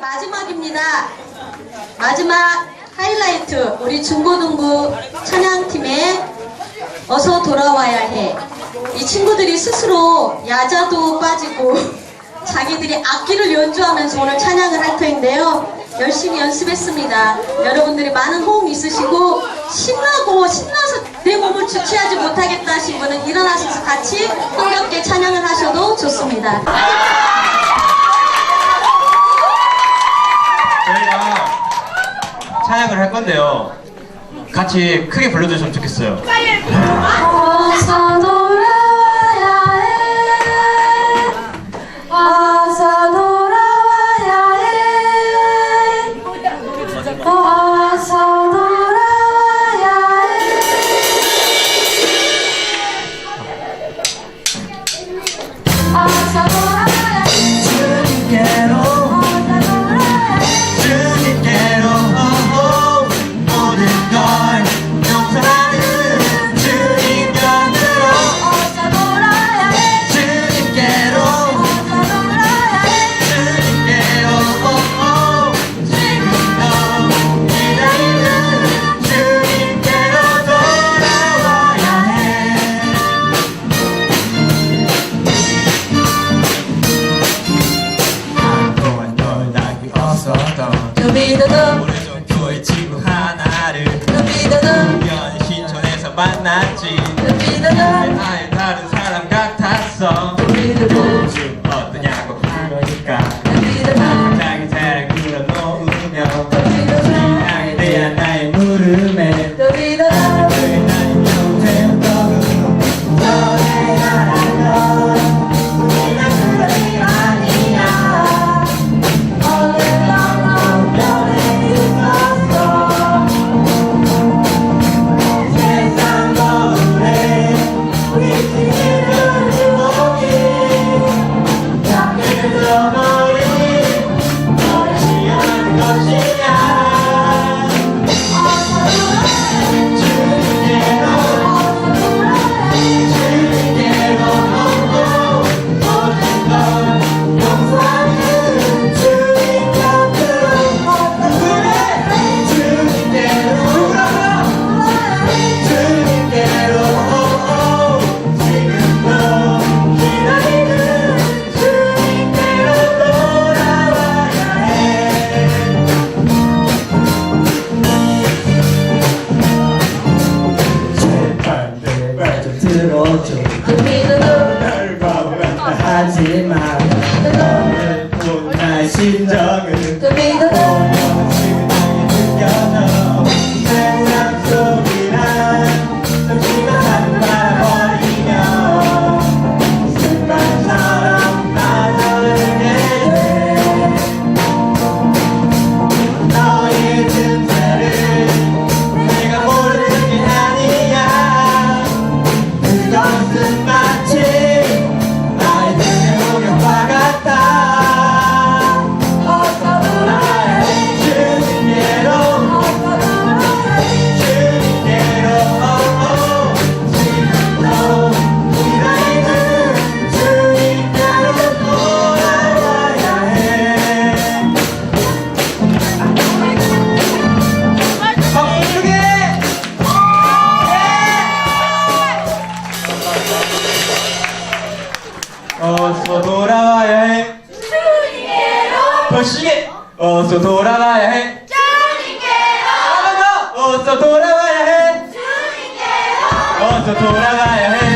마지막입니다. 마지막 하이라이트 우리 중고등부 찬양팀의 어서 돌아와야 해. 이 친구들이 스스로 야자도 빠지고 자기들이 악기를 연주하면서 오늘 찬양을 할 터인데요. 열심히 연습했습니다. 여러분들이 많은 호응 있으시고 신나고 신나서 내 몸을 주체하지 못하겠다 하신 분은 일어나셔서 같이 흥겹게 찬양을 하셔도 좋습니다. 찬양을 할 건데요. 같이 크게 불러주셨으면 좋겠어요. 널 나기 없었던 두비두두 오래전 교회 친구 하나를 두비두두 우연히 신촌에서 만났지. 두비두두 Toronto. 어서 돌아와야 해. 더 시게 어서 돌아와야 해. 한번 더! 어서 돌아와야 해. 어서 돌아와야 해